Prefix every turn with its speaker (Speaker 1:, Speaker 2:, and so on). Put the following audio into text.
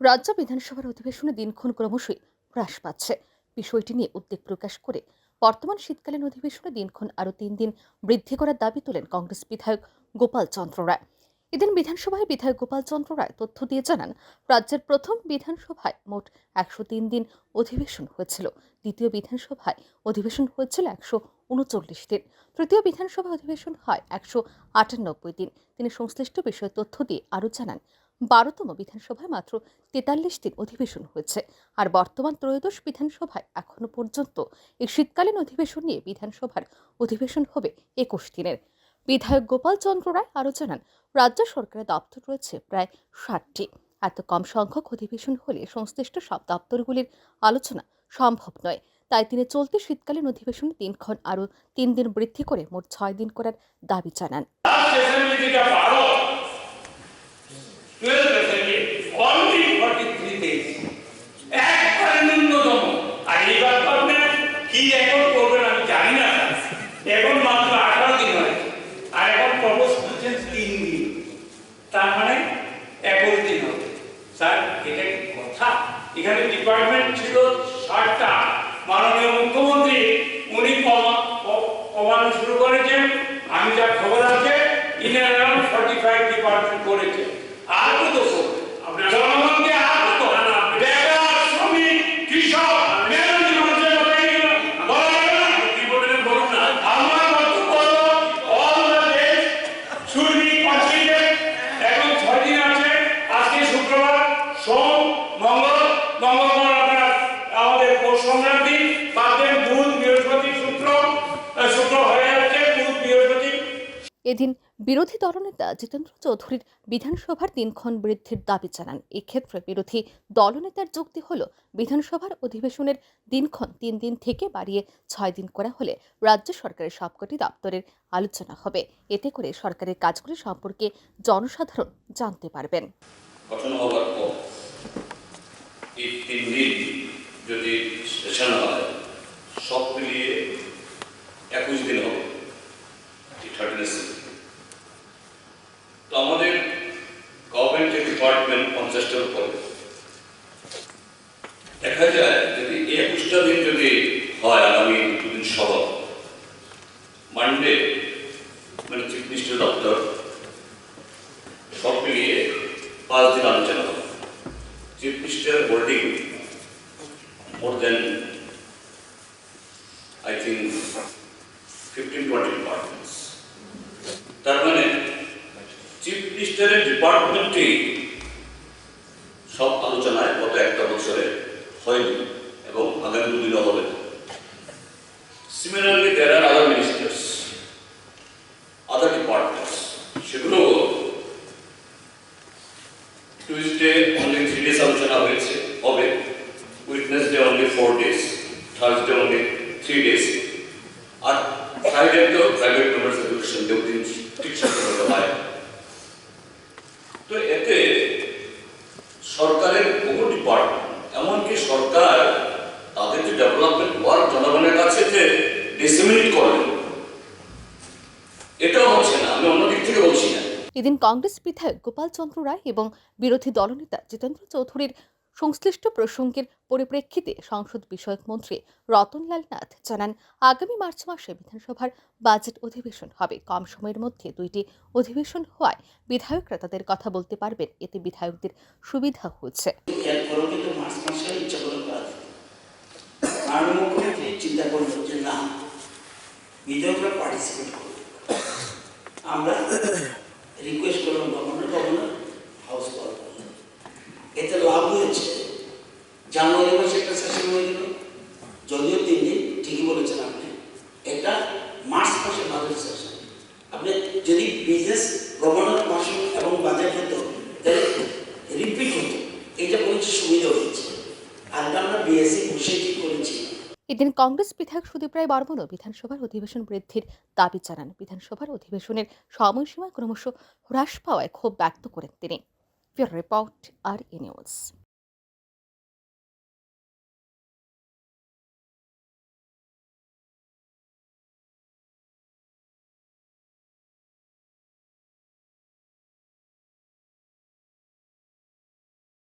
Speaker 1: রাজ্য বিধানসভার অধিবেশনে দিনক্ষণ ক্রমশই হ্রাস পাচ্ছে। বিষয়টি নিয়ে উদ্বেগ প্রকাশ করে বর্তমান শীতকালীন অধিবেশনে দিনক্ষণ আরও তিন দিন বৃদ্ধি করার দাবি তোলেন কংগ্রেস বিধায়ক গোপাল চন্দ্র রায়। এদিন বিধানসভায় বিধায়ক গোপাল চন্দ্র রায় তথ্য দিয়ে জানান, রাজ্যের প্রথম বিধানসভায় মোট একশো তিন দিন অধিবেশন হয়েছিল। দ্বিতীয় বিধানসভায় অধিবেশন হয়েছিল একশো উনচল্লিশ দিন। তৃতীয় বিধানসভা অধিবেশন হয় একশো আটানব্বই দিন। তিনি সংশ্লিষ্ট বিষয়ে তথ্য দিয়ে আরও জানান বারোতম বিধানসভায় মাত্র তেতাল্লিশ দিন অধিবেশন হয়েছে। আর বর্তমান ত্রয়োদশ বিধানসভায় এখনও পর্যন্ত এই শীতকালীন অধিবেশন নিয়ে বিধানসভার অধিবেশন হবে একুশ দিনের। বিধায়ক গোপাল চন্দ্র রায় আরও জানান, রাজ্য সরকারের দপ্তর রয়েছে প্রায় ষাটটি। এত কম সংখ্যক অধিবেশন হলে সংশ্লিষ্ট সব দপ্তরগুলির আলোচনা সম্ভব নয়। তাই তিনি চলতি শীতকালীন অধিবেশনে দিনক্ষণ আরও তিন দিন বৃদ্ধি করে মোট ছয় দিন করার দাবি জানান।
Speaker 2: করবেন আমি জানি না। এখন মাত্র আঠারো দিন হয়। আর এখন প্রপোজ করছেন তিন দিন। তার মানে একুশ দিন হবে। স্যার, এটা কি কথা? এখানে ডিপার্টমেন্ট ছিল ষাটটা। মাননীয় মুখ্যমন্ত্রী, উনি কমানো শুরু করেছেন। আমি যা খবর আছে in around forty five department করেছে। আর তো করবে
Speaker 1: এদিন বিরোধী দলনেতা জিতেন্দ্র চৌধুরীর বিধানসভার দিনক্ষণ বৃদ্ধির দাবি জানান। এক্ষেত্রে বিরোধী দলনেতার যুক্তি হল, বিধানসভার অধিবেশনের দিনক্ষণ তিন দিন থেকে বাড়িয়ে ছয় দিন করা হলে রাজ্য সরকারের সবকটি দপ্তরের আলোচনা হবে। এতে করে সরকারের কাজগুলি সম্পর্কে জনসাধারণ জানতে পারবেন।
Speaker 3: যদি সেশন হয়, সব মিলিয়ে একুশ দিন হবে। দেখা যায় যদি একুশটা দিন যদি হয় আগামী দুদিন সহ মানডে মানে চিফ মিনিস্টার দপ্তর সব মিলিয়ে পাঁচ দিন আলোচনা হবে। Chief minister holding more than I think fifteen twenty departments তার মানে চিফ মিনিস্টারের ডিপার্টমেন্টেই সব আলোচনায় গত একটা বছরে হয়নি এবং আগামী দুদিনও হবে। না সিমিলারলি দেয়ার আর আদার ডিসিমিনেট করবে এটাও হচ্ছে না আমি অন্য দিক থেকে বলছি না।
Speaker 1: এদিন কংগ্রেস বিধায়ক গোপাল চন্দ্র রায় এবং বিরোধী দলনেতা জিতেন্দ্র চৌধুরীর সংশ্লিষ্ট প্রসঙ্গের পরিপ্রেক্ষিতে সংসদ বিষয়ক মন্ত্রী রতনলাল নাথ জানান আগামী মার্চ মাসে বিধানসভার বাজেট অধিবেশন হবে। কম সময়ের মধ্যে দুইটি অধিবেশন হওয়ায় বিধায়করা তাদের কথা বলতে পারবেন। এতে বিধায়কদের সুবিধা
Speaker 4: মুখ্যমন্ত্রী চিন্তা করল যে না বিধায়করা পার্টিসিপেট করবে আমরা রিকোয়েস্ট করলাম গভর্নর গভর্নর হাউস কল করলেন এতে লাভ হয়েছে, জানুয়ারি মাসে একটা সেশন হয়ে গেল। যদিও তিন দিন, ঠিকই বলেছেন আপনি, এটা মার্চ মাসে বাজেট সেশন আপনি যদি বিজনেস গভর্নর মাসে এবং বাজেট হতো, তাহলে রিপিট হতো। এটা বলছে সুবিধা হয়েছে। আর আমরা বিএসসি বসে ঠিক করেছি।
Speaker 1: এদিন কংগ্রেস বিধায়ক সুদীপ রায় বর্মনও বিধানসভার অধিবেশন বৃদ্ধির দাবি জানান। বিধানসভার অধিবেশনের সময়সীমা ক্রমশ হ্রাস পাওয়ায় ক্ষোভ ব্যক্ত করেন তিনি। রিপোর্ট আর এ নিউজ।